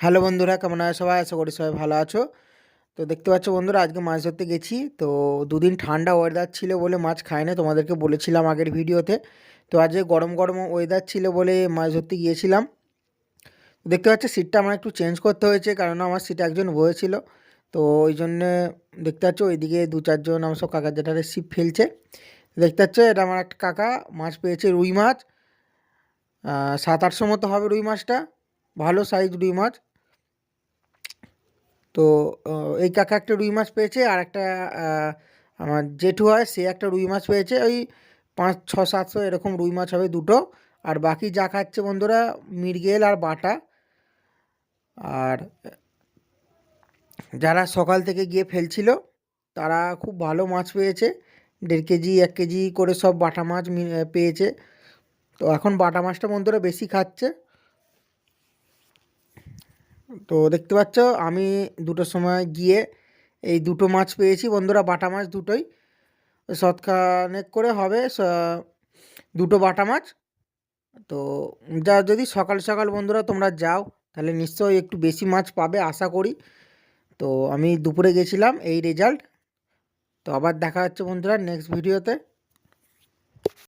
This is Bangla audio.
হ্যালো বন্ধুরা, কেমন আছো সবাই? আশা করি সবাই ভালো আছো। তো দেখতে পাচ্ছ বন্ধুরা, আজকে মাছ ধরতে গেছি। তো দুদিন ঠান্ডা ওয়েদার ছিল বলে মাছ খাই না তোমাদেরকে বলেছিলাম আগের ভিডিওতে। তো আজকে গরম গরম ওয়েদার ছিল বলে মাছ ধরতে গিয়েছিলাম। দেখতে পাচ্ছ সিটটা আমার একটু চেঞ্জ করতে হয়েছে কারণ আমার সিটে একজন বসেছিল তো ওই জন্যে দেখতে পাচ্ছ ওইদিকে দু চারজন আমার সব কাকা জেঠারে ছিপ ফেলছে। দেখতে পাচ্ছ এটা আমার একটা কাকা, মাছ পেয়েছে রুই মাছ। সাত আটশো মতো হবে রুই মাছটা। ভালো সাইজ রুই মাছ। তো এই কাকা একটা রুই মাছ পেয়েছে আর একটা আমার জেঠু হয়, সে একটা রুই মাছ পেয়েছে। ওই পাঁচ, ছ, সাতশো এরকম রুই মাছ হবে দুটো। আর বাকি যা খাচ্ছে বন্ধুরা, মৃগেল আর বাটা। আর যারা সকাল থেকে গিয়ে ফেলছিল, তারা খুব ভালো মাছ পেয়েছে। দেড় কেজি, এক কেজি করে সব বাটা মাছ পেয়েছে। তো এখন বাটা মাছটা বন্ধুরা বেশি খাচ্ছে। তো দেখতে পাচ্ছ, আমি দুটোর সময় গিয়ে এই দুটো মাছ পেয়েছি। বন্ধুরা, বাটা মাছ দুটোই। শতখানেক করে হবে দুটো বাটা মাছ। তো যা, যদি সকাল সকাল বন্ধুরা তোমরা যাও, তাহলে নিশ্চয়ই একটু বেশি মাছ পাবে, আশা করি। তো আমি দুপুরে গেছিলাম, এই রেজাল্ট তো আবার দেখা হচ্ছে বন্ধুরা নেক্সট ভিডিওতে